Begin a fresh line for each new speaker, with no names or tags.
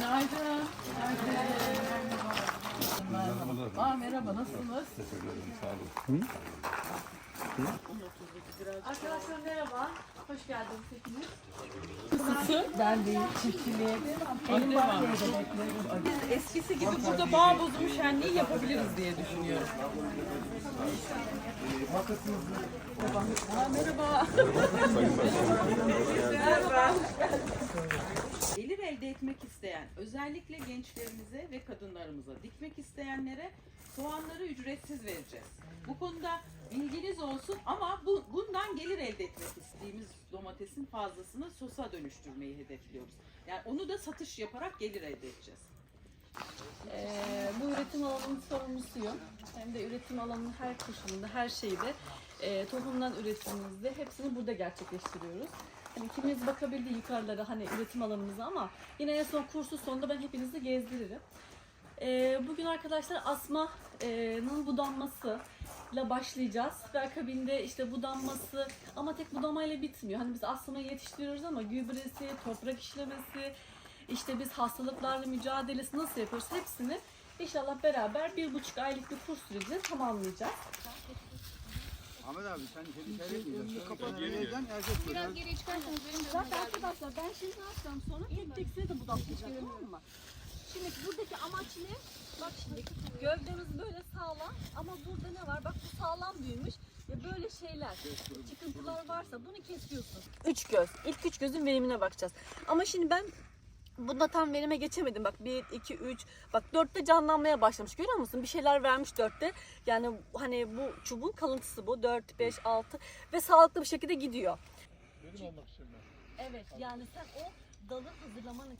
Günaydın. Merhaba. Aa, merhaba, nasılsınız?
Teşekkür ederim, sağ olun. Hı?
Arkadaşlar merhaba, hoş geldiniz hepiniz. Kısısı?
Ben değil, çiftçiliğe. Elim
bakmıyor demek.
Eskisi gibi burada bağ bozumu şenliği yapabiliriz diye düşünüyorum. Ee, Aa, merhaba. Elde etmek isteyen, özellikle gençlerimize ve kadınlarımıza dikmek isteyenlere soğanları ücretsiz vereceğiz. Bu konuda bilginiz olsun ama bu, bundan gelir elde etmek istediğimiz domatesin fazlasını sosa dönüştürmeyi hedefliyoruz. Yani onu da satış yaparak gelir elde edeceğiz.
Ee, bu üretim alanının sorumlusuyum. Hem de üretim alanının her koşulunda, her şeyde e, tohumdan üretimimizde hepsini burada gerçekleştiriyoruz. Kiminiz bakabildi yukarılara hani üretim alanımıza ama yine en son kursu sonunda ben hepinizi gezdiririm. Ee, bugün arkadaşlar asmanın budanması ile başlayacağız. Ve akabinde işte budanması ama tek budamayla bitmiyor. Hani biz asmayı yetiştiriyoruz ama gübresi, toprak işlemesi, işte biz hastalıklarla mücadelesi nasıl yapıyoruz hepsini inşallah beraber bir buçuk aylık bir kurs sürecinde tamamlayacağız.
Ahmet abi sen seni seyretmeyeceksin. Kapat yerden erkek
Biraz geriye çıkarsanız benim de
Zaten arkadaşlar ben şimdi ne yapacağım sonra tek tek size de budaklayacağım tamam mı? Şimdi buradaki amaç ne? Bak şimdi gövdemiz böyle sağlam ama burada ne var? Bak bu sağlam büyümüş ve böyle şeyler, çıkıntılar varsa bunu kesiyorsun. Üç göz. İlk üç gözün verimine bakacağız. Ama şimdi ben Bunda tam verime geçemedim. Bak 1, 2, 3. Bak 4'te canlanmaya başlamış. Görüyor musun? Bir şeyler vermiş 4'te. Yani hani bu çubuğun kalıntısı bu. 4, 5, 6 ve sağlıklı bir şekilde gidiyor. Evet yani sen o dalı hazırlaman için